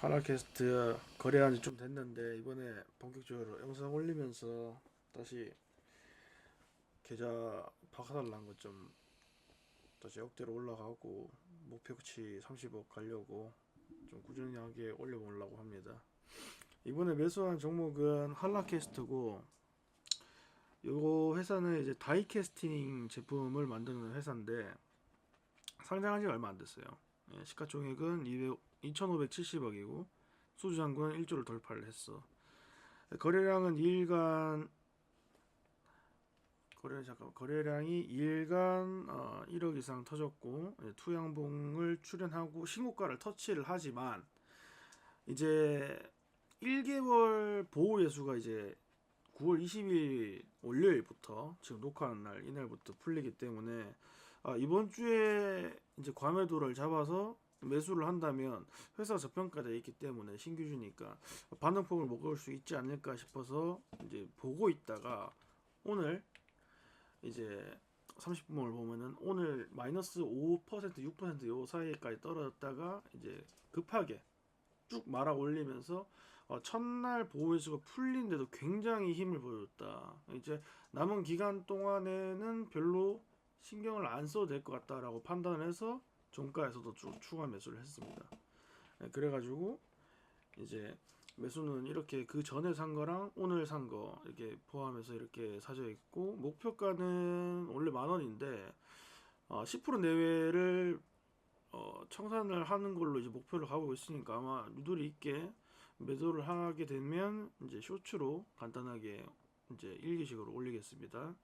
하나캐스트 거래한 지 좀 됐는데 이번에 본격적으로 영상 올리면서 다시 계좌 박아달라는 것 좀 다시 억대로 올라가고 목표치 30억 가려고 좀 꾸준히 하게 올려보려고 합니다. 이번에 매수한 종목은 한라캐스트고 요 회사는 이제 다이캐스팅 제품을 만드는 회사인데 상장한 지가 얼마 안 됐어요. 예, 시가총액은 200, 2,570억이고 수주잔고는 1조를 돌파를 했어. 거래량은 2일간 거래 잠깐 거래량이 2일간 어, 1억 이상 터졌고 예, 투양봉을 출현하고 신고가를 터치를 하지만 이제 1개월 보호 예수가 이제 9월 20일 월요일부터 지금 녹화하는 날 이날부터 풀리기 때문에 아, 이번 주에 이제 과매도를 잡아서 매수를 한다면 회사가 저평가되어 있기 때문에 신규주니까 반등폭을 먹을 수 있지 않을까 싶어서 이제 보고 있다가 오늘 이제 30분을 보면은 오늘 마이너스 5% 6%요 사이까지 떨어졌다가 이제 급하게 쭉 말아 올리면서 어, 첫날 보호해수가 풀린데도 굉장히 힘을 보여줬다. 이제 남은 기간 동안에는 별로 신경을 안 써도 될 것 같다라고 판단을 해서 종가에서도 쭉 추가 매수를 했습니다. 네, 그래가지고 이제 매수는 이렇게 그 전에 산 거랑 오늘 산 거 이렇게 포함해서 이렇게 사져 있고 목표가는 원래 만 원인데 어, 10% 내외를 어, 청산을 하는 걸로 이제 목표를 가고 있으니까 아마 유도리 있게 매도를 하게 되면 이제 쇼츠로 간단하게 이제 일기식으로 올리겠습니다.